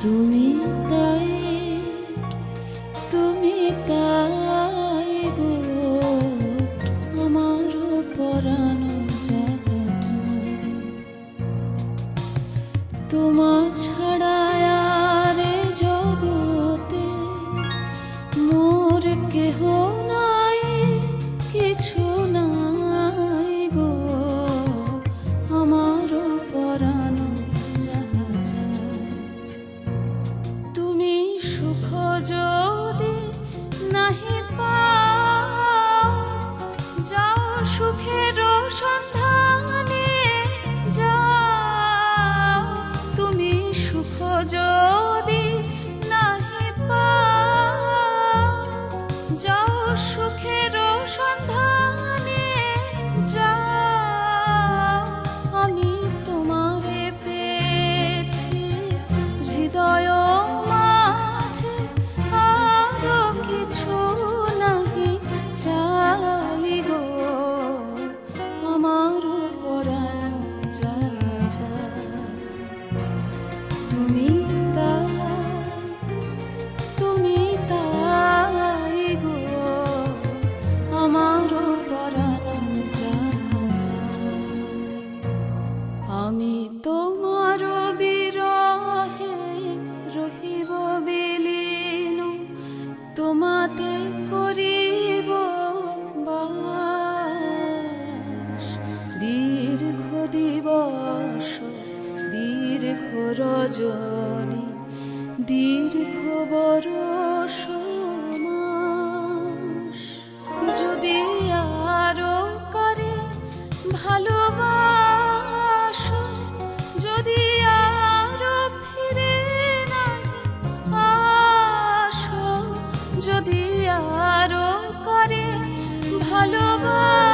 তুমি তাই সুখের সন্ধ্যা তোমাতে করিব বাস। দীর্ঘ দিবস দীর্ঘ রজনী। ভালোবাস